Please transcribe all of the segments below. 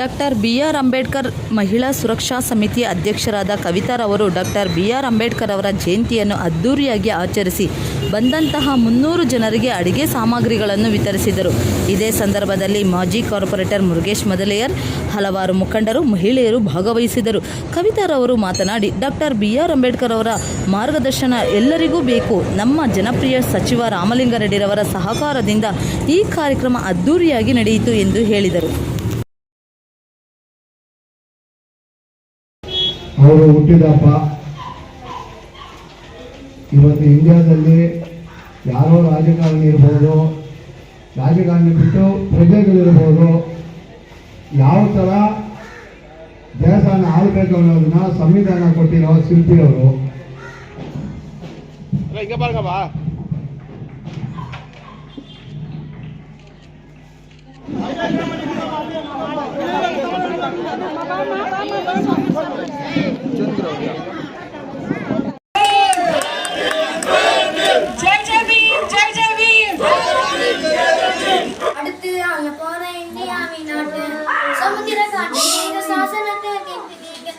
Doctor B R Ambedkar ಮಹಿಳಾ ಸುರಕ್ಷಾ ಸಮಿತಿ ಅಧ್ಯಕ್ಷರಾದ ಕವಿತಾರವರು ಡಾಕ್ಟರ್ ಬಿ ಆರ್ ಅಂಬೇಡ್ಕರ್ ಅವರ ಜಯಂತಿಯನ್ನು ಅದ್ದೂರಿಯಾಗಿ ಆಚರಿಸಿ ಬಂದಂತಹ ಮುನ್ನೂರು ಜನರಿಗೆ ಅಡಿಗೆ ಸಾಮಗ್ರಿಗಳನ್ನು ವಿತರಿಸಿದರು. ಇದೇ ಸಂದರ್ಭದಲ್ಲಿ ಮಾಜಿ ಕಾರ್ಪೊರೇಟರ್ ಮುರುಗೇಶ್ ಮೊದಲೆಯರ್, ಹಲವಾರು ಮುಖಂಡರು, ಮಹಿಳೆಯರು ಭಾಗವಹಿಸಿದರು. ಕವಿತಾರವರು ಮಾತನಾಡಿ, ಡಾಕ್ಟರ್ ಬಿ ಆರ್ ಅಂಬೇಡ್ಕರ್ ಅವರ ಮಾರ್ಗದರ್ಶನ ಎಲ್ಲರಿಗೂ ಬೇಕು. ನಮ್ಮ ಜನಪ್ರಿಯ ಸಚಿವ ರಾಮಲಿಂಗಾರೆಡ್ಡಿರವರ ಸಹಕಾರದಿಂದ ಈ ಕಾರ್ಯಕ್ರಮ ಅದ್ದೂರಿಯಾಗಿ ನಡೆಯಿತು ಎಂದು ಹೇಳಿದರು. ಅವರು ಹುಟ್ಟಿದ ಹಬ್ಬ. ಇವತ್ತು ಇಂಡಿಯಾದಲ್ಲಿ ಯಾರೋ ರಾಜಕಾರಣಿ ಇರ್ಬೋದು ರಾಜಕಾರಣಿ ಬಿಟ್ಟು ಪ್ರಜೆಗಳಿರ್ಬೋದು ಯಾವ ಥರ ದೇಶನ ಆಳ್ಬೇಕು ಅನ್ನೋದನ್ನ ಸಂವಿಧಾನ ಕೊಟ್ಟಿರೋ ಶಿಲ್ಪಿಯವರು. போன இந்தியாவின் நாட்டு சமுத்திர காட்டு நீங்க சாசனத்தை கேட்கிறீங்க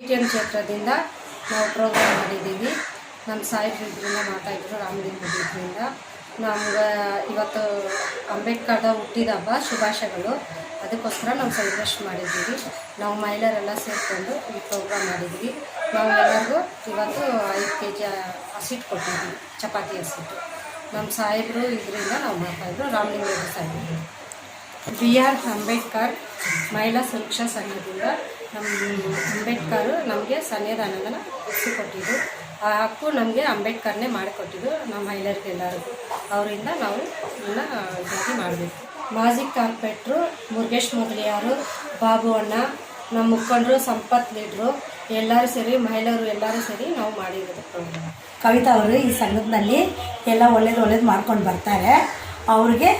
ಎಂ ಕ್ಷೇತ್ರದಿಂದ ನಾವು ಪ್ರೋಗ್ರಾಮ್ ಮಾಡಿದ್ದೀವಿ. ನಮ್ಮ ಸಾಹೇಬ್ರು ಇದರಿಂದ ಮಾತಾಡಿದ್ರು, ರಾಮಲಿಂಗ ಇದರಿಂದ ನಮ್ಗೆ ಇವತ್ತು ಅಂಬೇಡ್ಕರ್ದ ಹುಟ್ಟಿದ ಹಬ್ಬ, ಶುಭಾಶಯಗಳು. ಅದಕ್ಕೋಸ್ಕರ ನಾವು ಸೆಲೆಬ್ರೇಷನ್ ಮಾಡಿದ್ದೀವಿ. ನಾವು ಮಹಿಳೆಯರೆಲ್ಲ ಸೇರಿಕೊಂಡು ಈ ಪ್ರೋಗ್ರಾಮ್ ಮಾಡಿದ್ವಿ ನಾವು ಎಲ್ಲರಿಗೂ ಇವತ್ತು ಐದು ಕೆ ಜಿ ಹಸಿಟ್ಟು ಕೊಟ್ಟಿದ್ವಿ ಚಪಾತಿ ಹಸಿಟ್ಟು. ನಮ್ಮ ಸಾಹೇಬರು ಇದರಿಂದ ನಾವು ಮಾತಾಡಿದ್ರು, ರಾಮಲಿಂಗ ಸಾಹೇಬರು. ಬಿ ಆರ್ ಅಂಬೇಡ್ಕರ್ ಮಹಿಳಾ ಸುರಕ್ಷಾ ಸಂಘದಿಂದ ನಮ್ಮ ಅಂಬೇಡ್ಕರ್ ನಮಗೆ ಸಂವಿಧಾನನ ಕೊಟ್ಟಿದ್ದು ಆ ಹಕ್ಕು ನಮಗೆ ಅಂಬೇಡ್ಕರ್ನೇ ಮಾಡಿಕೊಟ್ಟಿದ್ದು ನಮ್ಮ ಮಹಿಳೆಯರಿಗೆಲ್ಲರಿಗೂ ಅವರಿಂದ ನಾವು ಇದನ್ನ ಇದಾಗಿ ಮಾಡಬೇಕು. ಮಾಜಿ ಕಾರ್ಪೊರೇಟ್ರು ಮುರುಗೇಶ್ ಮೊದಲಿಯಾರು ಬಾಬು ಅಣ್ಣ, ನಮ್ಮ ಮುಖಂಡರು ಸಂಪತ್ ಲೀಡ್ರು, ಎಲ್ಲರೂ ಸೇರಿ ಮಹಿಳೆಯರು ಎಲ್ಲರೂ ಸೇರಿ ನಾವು ಮಾಡಿರೋದು ಕವಿತಾ ಅವರು ಈ ಸಂಘದಲ್ಲಿ ಎಲ್ಲ ಒಳ್ಳೇದು ಒಳ್ಳೇದು ಮಾಡ್ಕೊಂಡು ಬರ್ತಾರೆ. ಅವ್ರಿಗೆ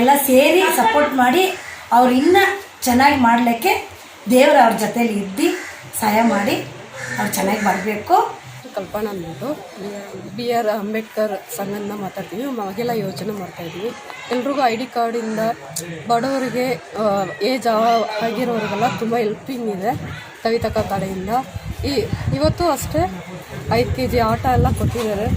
ಎಲ್ಲ ಸೇರಿ ಸಪೋರ್ಟ್ ಮಾಡಿ ಅವ್ರು ಇನ್ನೂ ಚೆನ್ನಾಗಿ ಮಾಡಲಿಕ್ಕೆ ದೇವ್ರ ಅವ್ರ ಜೊತೇಲಿ ಇದ್ದು, ಸಹಾಯ ಮಾಡಿ ಅವ್ರು ಚೆನ್ನಾಗಿ ಬರಬೇಕು. ಕಲ್ಪನಾ ಅಂದ್ಬಿಟ್ಟು ಬಿ ಆರ್ ಅಂಬೇಡ್ಕರ್ ಸಂಘದಿಂದ ಮಾತಾಡ್ತೀವಿ ಯೋಜನೆ ಮಾಡ್ತಾಯಿದ್ವಿ ಎಲ್ರಿಗೂ ಐ ಡಿ ಕಾರ್ಡಿಂದ ಬಡವರಿಗೆ ಏಜ್ ಆಗಿರೋರಿಗೆಲ್ಲ ತುಂಬ ಹೆಲ್ಪಿಂಗ್ ಇದೆ ಕವಿತಕ ಕಡೆಯಿಂದ. ಈ ಇವತ್ತು ಅಷ್ಟೇ ಐದು ಕೆ ಜಿ ಆಟ ಎಲ್ಲ ಕೊಟ್ಟಿದ್ದಾರೆ.